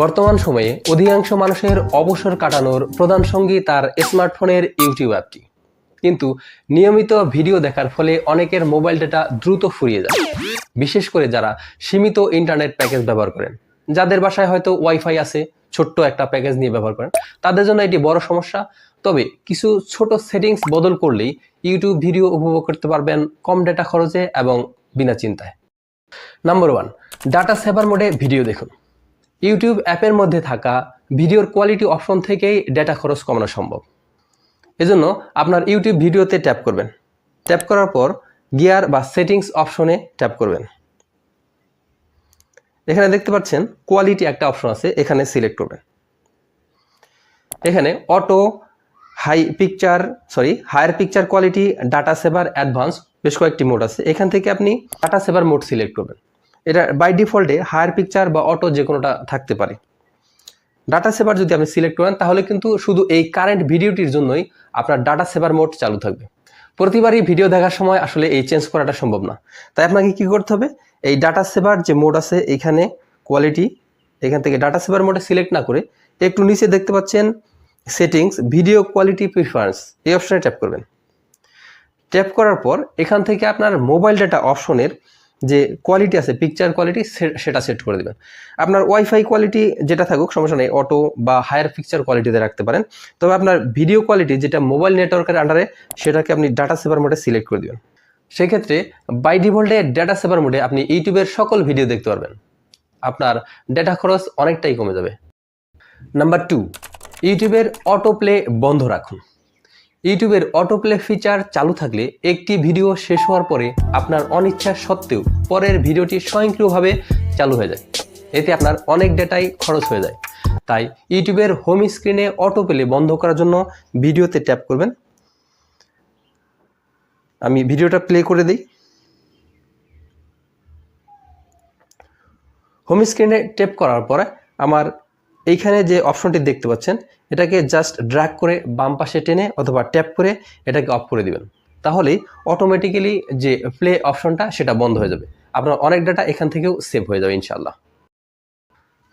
বর্তমান সময়ে অধিকাংশ মানুষের অবসর কাটানোর প্রধান সঙ্গী তার স্মার্টফোনের ইউটিউব অ্যাপটি। কিন্তু নিয়মিত ভিডিও দেখার ফলে অনেকের মোবাইল ডেটা দ্রুত ফুরিয়ে যায়। বিশেষ করে যারা সীমিত ইন্টারনেট প্যাকেজ ব্যবহার করেন, যাদের বাসায় হয়তো ওয়াইফাই আছে, ছোট্ট একটা প্যাকেজ নিয়ে ব্যবহার করেন, তাদের জন্য এটি বড় সমস্যা। তবে কিছু ছোট সেটিংস বদল করলেই ইউটিউব ভিডিও উপভোগ করতে পারবেন কম ডেটা খরচে এবং বিনা চিন্তায়। নাম্বার ওয়ান, ডাটা সেভার মোডে ভিডিও দেখুন। ইউটিউব অ্যাপের মধ্যে থাকা ভিডিওর কোয়ালিটি অপশন থেকেই ডেটা খরচ কমানো সম্ভব। এজন্য আপনার ইউটিউব ভিডিওতে ট্যাপ করবেন। ট্যাপ করার পর গিয়ার বা সেটিংস অপশনে ট্যাপ করবেন। এখানে দেখতে পাচ্ছেন, কোয়ালিটি একটা অপশন আছে, এখানে সিলেক্ট করবেন। এখানে auto, high picture, sorry, higher picture quality, data saver advance, বেশ কয়েকটি মোড আছে। এখান থেকে আপনি ডাটা সেভার মোড সিলেক্ট করবেন। এটা বাই ডিফল্টে হায়ার পিকচার বা অটো যে কোনোটা থাকতে পারে। ডাটা সেভার যদি আপনি সিলেক্ট করেন, তাহলে কিন্তু শুধু এই কারেন্ট ভিডিওটির জন্যই আপনার ডাটা সেভার মোড চালু থাকবে। প্রতিবারই ভিডিও দেখার সময় আসলে এই চেঞ্জ করাটা সম্ভব না। তাই আপনাকে কি করতে হবে? এই ডাটা সেভার যে মোড আছে, এখানে কোয়ালিটি এখান থেকে ডাটা সেভার মোডে সিলেক্ট না করে একটু নিচে দেখতে পাচ্ছেন সেটিংস ভিডিও কোয়ালিটি প্রিফারেন্স এই অপশনে ট্যাপ করবেন। ট্যাপ করার পর এখান থেকে আপনার মোবাইল ডাটা অপশনের যে কোয়ালিটি আছে পিকচার কোয়ালিটি সেটা সেট করে দেবেন। আপনার ওয়াইফাই কোয়ালিটি যেটা থাকুক, সমস্যা নেই অটো বা হায়ার পিকচার কোয়ালিটিতে রাখতে পারেন। তবে আপনার ভিডিও কোয়ালিটি যেটা মোবাইল নেটওয়ার্কের আন্ডারে সেটাকে আপনি ডাটা সেভার মোডে সিলেক্ট করে দেবেন। সেক্ষেত্রে বাই ডিফল্টে ডাটা সেভার মোডে আপনি ইউটিউবের সকল ভিডিও দেখতে পারবেন। আপনার ডেটা খরচ অনেকটাই কমে যাবে। নাম্বার টু ইউটিউবের অটো প্লে বন্ধ রাখুন। ইউটিউবের অটো প্লে ফিচার চালু থাকলে একটি ভিডিও শেষ হওয়ার পরে আপনার অনিচ্ছা সত্ত্বেও পরের ভিডিওটি স্বয়ংক্রিয়ভাবে চালু হয়ে যায়। এতে আপনার অনেক ডেটাই খরচ হয়ে যায়। তাই ইউটিউবের হোম স্ক্রিনে অটো প্লে বন্ধ করার জন্য ভিডিওতে ট্যাপ করবেন। আমি ভিডিওটা প্লে করে দিই। হোম স্ক্রিনে ট্যাপ করার পরে আমার এইখানে যে অপশনটি দেখতে পাচ্ছেন, এটাকে জাস্ট ড্র্যাগ করে বাম পাশে টেনে অথবা ট্যাপ করে এটাকে অফ করে দিবেন। তাহলেই অটোমেটিক্যালি যে প্লে অপশনটা, সেটা বন্ধ হয়ে যাবে। আপনার অনেক ডাটা এখান থেকেও সেভ হয়ে যাবে ইনশাল্লাহ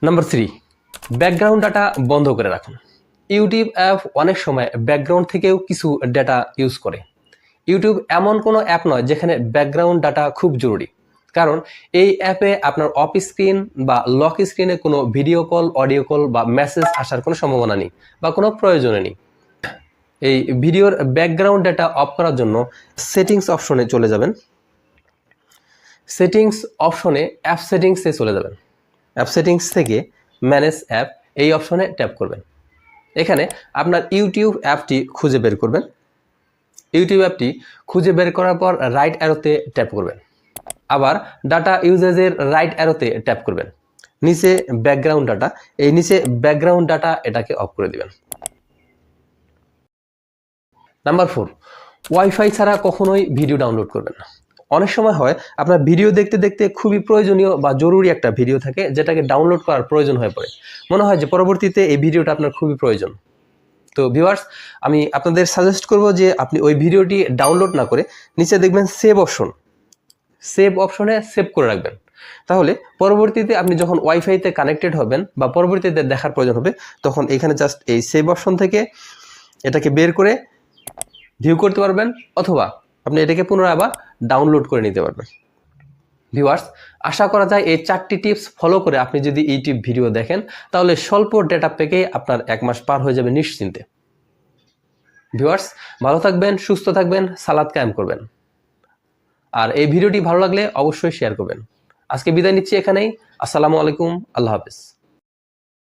নাম্বার থ্রি ব্যাকগ্রাউন্ড ডাটা বন্ধ করে রাখুন। ইউটিউব অ্যাপ অনেক সময় ব্যাকগ্রাউন্ড থেকেও কিছু ডাটা ইউজ করে। ইউটিউব এমন কোনো অ্যাপ নয় যেখানে ব্যাকগ্রাউন্ড ডাটা খুব জরুরি। কারণ এই অ্যাপে আপনার অফ স্ক্রিন বা লক স্ক্রিনে কোনো ভিডিও কল অডিও কল বা মেসেজ আসার কোনো সম্ভাবনা নেই বা কোনো প্রয়োজনে নেই। এই ভিডিওর ব্যাকগ্রাউন্ড ডাটা অফ করার জন্য সেটিংস অপশনে চলে যাবেন। সেটিংস অপশনে অ্যাপ সেটিংসে চলে যাবেন। অ্যাপ সেটিংস থেকে ম্যানেজ অ্যাপ এই অপশনে ট্যাপ করবেন। এখানে আপনার ইউটিউব অ্যাপটি খুঁজে বের করবেন। ইউটিউব অ্যাপটি খুঁজে বের করার পর রাইট অ্যারোতে ট্যাপ করবেন। আবার ডাটা ইউজেজের রাইট অ্যারোতে ট্যাপ করবেন। নিচে ব্যাকগ্রাউন্ড ডাটা এই নিচে ব্যাকগ্রাউন্ড ডাটা এটাকে অফ করে দিবেন। নাম্বার ফোর ওয়াইফাই ছাড়া কখনোই ভিডিও ডাউনলোড করবেন না। অনেক সময় হয়, আপনার ভিডিও দেখতে দেখতে খুবই প্রয়োজনীয় বা জরুরি একটা ভিডিও থাকে, যেটাকে ডাউনলোড করার প্রয়োজন হয়ে পড়ে। মনে হয় যে পরবর্তীতে এই ভিডিওটা আপনার খুবই প্রয়োজন। তো ভিউয়ার্স আমি আপনাদের সাজেস্ট করব যে আপনি ওই ভিডিওটি ডাউনলোড না করে নিচে দেখবেন সেভ অপশন সেভ অপশনে সেভ করে রাখবেন। তাহলে পরবর্তীতে আপনি যখন ওয়াইফাইতে কানেক্টেড হবেন বা পরবর্তীতে দেখার প্রয়োজন হবে, তখন এখানে জাস্ট এই সেভ অপশন থেকে এটাকে বের করে ভিউ করতে পারবেন অথবা আপনি এটাকে পুনরায় আবার ডাউনলোড করে নিতে পারবেন। ভিউয়ার্স আশা করা যায় এই চারটি টিপস ফলো করে আপনি যদি ইউটিউব ভিডিও দেখেন, তাহলে স্বল্প ডেটা পেকে আপনার এক মাস পার হয়ে যাবে নিশ্চিন্তে। ভিউয়ার্স ভালো থাকবেন, সুস্থ থাকবেন, সালাদ কায়েম করবেন। আর এই ভিডিওটি ভালো লাগলে অবশ্যই শেয়ার করবেন। আজকে বিদায় নিচ্ছি এখানেই। আসসালামু আলাইকুম। আল্লাহ হাফেজ।